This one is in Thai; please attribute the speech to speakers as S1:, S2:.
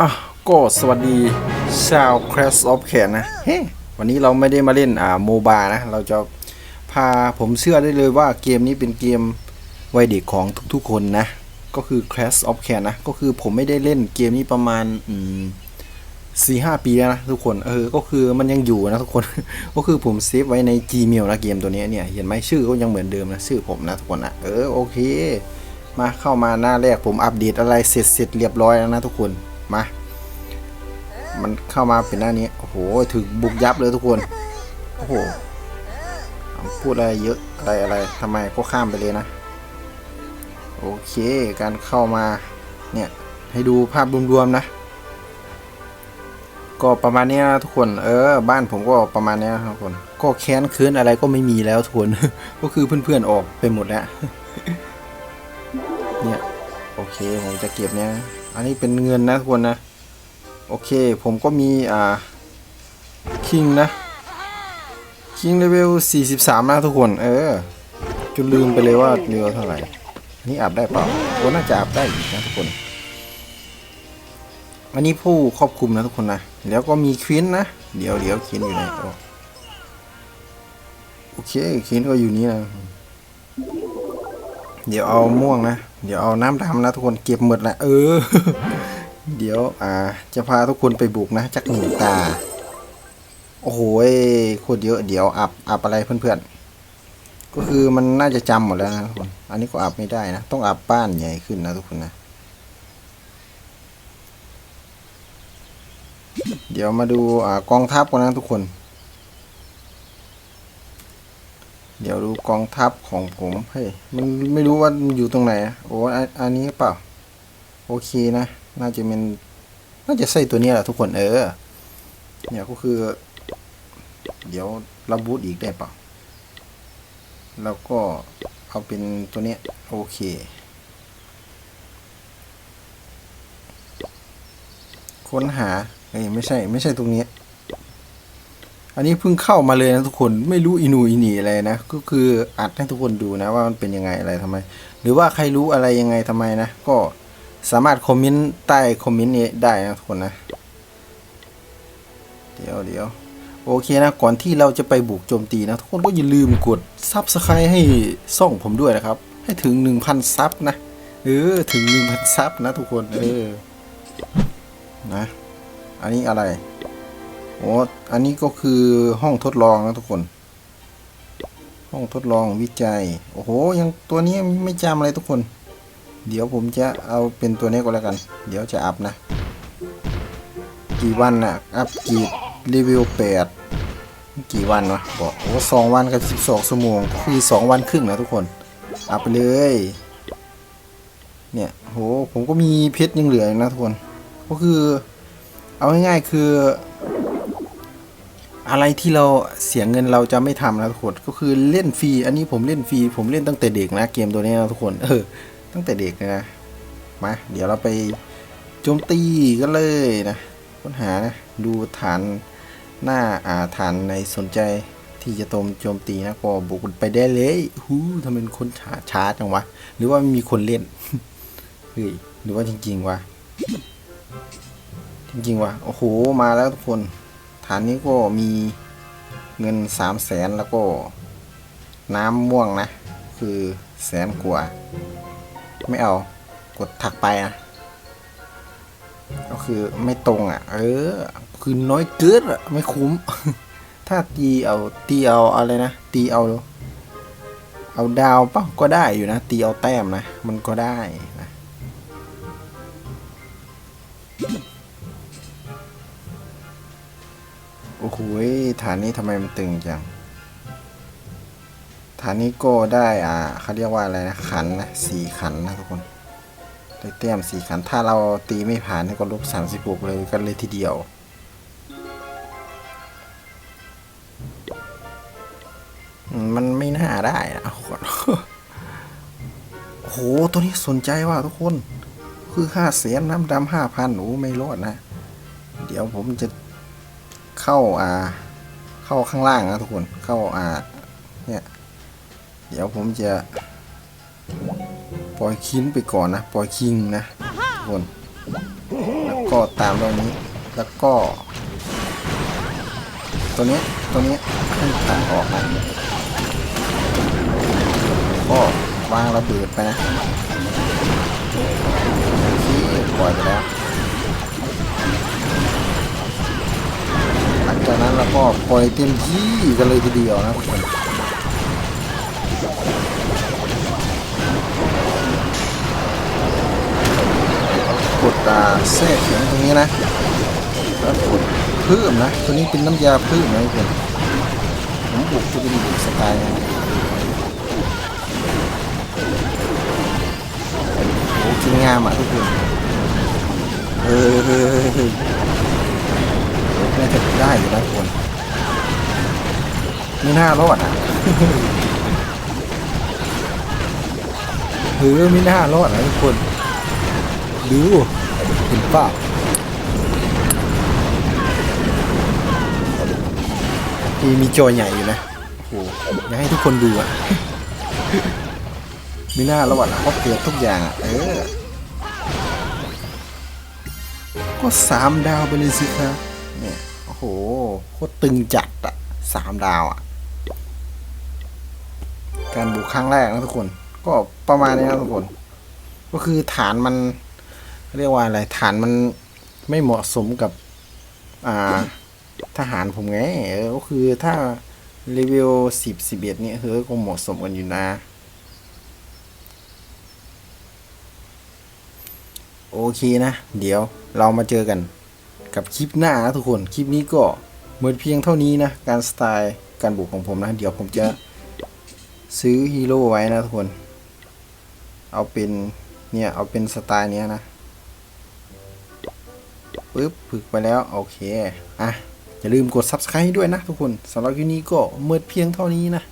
S1: อะก็สวัสดีชาว Crash of Can นะ เฮ้ วันนี้เราไม่ได้มาเล่นอ่าโมบานะ เราจะพาผมเชื่อได้เลยว่าเกมนี้เป็นเกมวัยเด็กของทุกๆคนนะ ก็คือ Crash of Can นะ ก็คือผมไม่ได้เล่นเกมนี้ประมาณอืมสี่ห้าปีแล้วนะทุกคน เออ ก็คือมันยังอยู่นะทุกคน ก็คือผมเซฟไว้ใน Gmail นะเกมตัวนี้เนี่ย เห็นไหมชื่อก็ยังเหมือนเดิมนะ ชื่อผมนะทุกคนนะ เออโอเค มาเข้ามาหน้าแรกผมอัปเดตอะไรเสร็จเสร็จเรียบร้อยแล้วนะทุกคน มา มันเข้ามาเป็นหน้านี้ โอ้โห ถึงบุกยับเลยทุกคน โอ้โห พูดอะไรเยอะอะไรอะไรทำไมก็ข้ามไปเลยนะ โอเค การเข้ามา เนี่ย ให้ดูภาพรวมๆนะ ก็ประมาณนี้นะทุกคน เออ บ้านผมก็ประมาณนี้นะทุกคน ก็แค้นคืนอะไรก็ไม่มีแล้วทุกคน ก็คือเพื่อนๆออกไปหมดแล้ว เนี่ย โอเค ผมจะเก็บเนี่ย อันนี้เป็นเงินนะทุกคนนะ โอเค ผมก็มีอ่าคิงนะคิงเลเวล43 นะทุกคน เออจนลืมไปเลยว่าเลเวลเท่าไหร่อันนี้อาบได้เปล่าโอ้น่าจะอาบได้อีกนะทุกคน อันนี้ผู้ครอบคลุมนะทุกคนนะ แล้วก็มีควินนะ เดี๋ยวเดี๋ยวควินอยู่ไหนโอ้โอเคควินก็อยู่นี่นะ เดี๋ยวเอาม่วงนะ เดี๋ยวเอาน้ำดำนะทุกคนเก็บหมดละเออ เดี๋ยวอ่า จะพาทุกคนไปบุกนะจักหนึ่งตา โอ้โหโคตรเยอะเดี๋ยวอับอับอะไรเพื่อนๆ ก็คือมันน่าจะจำหมดแล้วนะทุกคน อันนี้ก็อับไม่ได้นะ ต้องอับบ้านใหญ่ขึ้นนะทุกคนนะ เดี๋ยวมาดูอ่ากองทัพกันนะทุกคน เดี๋ยวดูกองทัพของผมเฮ้ยมันไม่รู้ว่ามันอยู่ตรงไหนโอ้อันนี้เปล่า โอเคนะ น่าจะเป็นน่าจะใส่ตัวนี้แหละทุกคนเออ เนี่ยก็คือ เดี๋ยวเราบูตอีกได้เปล่า แล้วก็เอาเป็นตัวนี้โอเคค้นหาเอ้ยไม่ใช่ ไม่ใช่ตรงนี้ อันนี้เพิ่งเข้ามาเลยนะทุกคนไม่รู้อินูอินีอะไรนะ ก็คืออัดให้ทุกคนดูนะว่ามันเป็นยังไงอะไรทำไม หรือว่าใครรู้อะไรยังไงทำไมนะ ก็สามารถคอมเมนต์ใต้คอมเมนต์นี้ได้นะทุกคนนะ เดี๋ยวเดี๋ยวโอเคนะ ก่อนที่เราจะไปบุกโจมตีนะ ทุกคนก็อย่าลืมกดซับสไครต์ให้ซ่องผมด้วยนะครับ ให้ถึง 1,000 ซับนะเออถึง 1,000 ซับนะทุกคนเออนะ อันนี้อะไร โอ้อันนี้ก็คือห้องทดลองนะทุกคน ห้องทดลองวิจัย โอ้โห ยังตัวนี้ไม่จำอะไรทุกคน เดี๋ยวผมจะเอาเป็นตัวนี้ก็แล้วกัน เดี๋ยวจะอัพนะ กี่วันนะอัพกี่รีวิวแปดกี่วันวะบอกโอ้สองวันกับสิบสองชั่วโมงก็คือสองวันครึ่งนะทุกคน อัพไปเลย เนี่ยโหผมก็มีเพชรยังเหลืออยู่นะทุกคน ก็คือ เอาง่ายๆคือ อะไรที่เราเสียเงินเราจะไม่ทำนะทุกคนก็คือเล่นฟรีอันนี้ผมเล่นฟรีผมเล่นตั้งแต่เด็กนะเกมตัวนี้นะทุกคนเออตั้งแต่เด็กนะมาเดี๋ยวเราไปโจมตีกันเลยนะค้นหานะดูฐานหน้าอ่าฐานในสนใจที่จะโจมโจมตีนะก็บุกไปได้เลยหูทำเป็นคนช้าช้าจังวะหรือว่ามีคนเล่นเฮ้ยหรือว่าจริงๆวะจริงๆวะโอ้โหมาแล้วทุกคน ฐานนี้ก็มีเงินสามแสนแล้วก็น้ำม่วงนะ คือแสนกว่า ไม่เอากดถักไปอะก็คือไม่ตรงอะ เออ คือน้อยเกินอะ ไม่คุ้ม ถ้าตีเอาตีเอาอะไรนะ ตีเอา เอาดาวเปล่าก็ได้อยู่นะ ตีเอาแต้มนะ มันก็ได้ อ้โหฐานนี้ทำไมมันตึงจัง ฐานนี้ก็ได้อ่าเขาเรียกว่าอะไรนะขันนะสี่ขันนะทุกคนได้แต้มสี่ขัน ถ้าเราตีไม่ผ่านก็ลบสามสิบหกเลยกันเลยทีเดียวมันไม่น่าได้นะโอ้โห ตัวนี้สนใจว่ะทุกคน คือห้าเสียนน้ำดำห้าพันโอ้ไม่รอดนะ เดี๋ยวผมจะ เข้าอ่าเข้าข้างล่างนะทุกคนเข้าอ่าเนี่ยเดี๋ยวผมจะปล่อยคิงไปก่อนนะปล่อยคิงนะทุกคนแล้วก็ตามตรงนี้แล้วก็ ตัวนี้ตัวนี้ยให้ตัดออกนะก็วางระเบิดไปนะปล่อยไปแล้ว จากนั้นเราก็ปล่อยเต็มที่กันเลยทีเดียวนะทุกคนกดอ่าแทรกเสียงตรงนี้นะแล้วกดเพิ่มนะตัวนี้เป็นน้ำยาเพิ่มนะทุกคนผมบุกจะเป็นบุกสไตล์นะโอ้กินงามอะทุกคนเออ น่าจะได้อยู่นะทุกคนไม่น่ารอดอะเออไม่น่ารอดนะทุกคนดูเห็นเปล่ามีมีจอใหญ่อยู่นะโอ้โหอยากให้ทุกคนดูอะมีหน้าระหว่างเขาเปิดทุกอย่างอะเออก็สามดาวไปเลยสิครับ เนี่ย โอ้โห โคตรตึงจัดอะสามดาวอะการบุกครั้งแรกนะทุกคน ก็ประมาณนี้นะทุกคน ก็คือฐานมัน เรียกว่าอะไร ฐานมันไม่เหมาะสมกับ อ่า ทหารผมไง เออ ก็คือถ้ารีวิวสิบสิบเอ็ดนี่เฮ้ยก็เหมาะสมกันอยู่นะโอเคนะ เดี๋ยวเรามาเจอกัน กับคลิปหน้านะทุกคน คลิปนี้ก็เหมือนเพียงเท่านี้นะ การสไตล์การบุกของผมนะ เดี๋ยวผมจะซื้อฮีโร่ไว้นะทุกคน เอาเป็นเนี่ยเอาเป็นสไตล์เนี้ยนะปึ๊บฝึกไปแล้ว โอเค อะ อย่าลืมกด subscribe ด้วยนะทุกคนสำหรับคลิปนี้ก็เมื่อเพียงเท่านี้นะ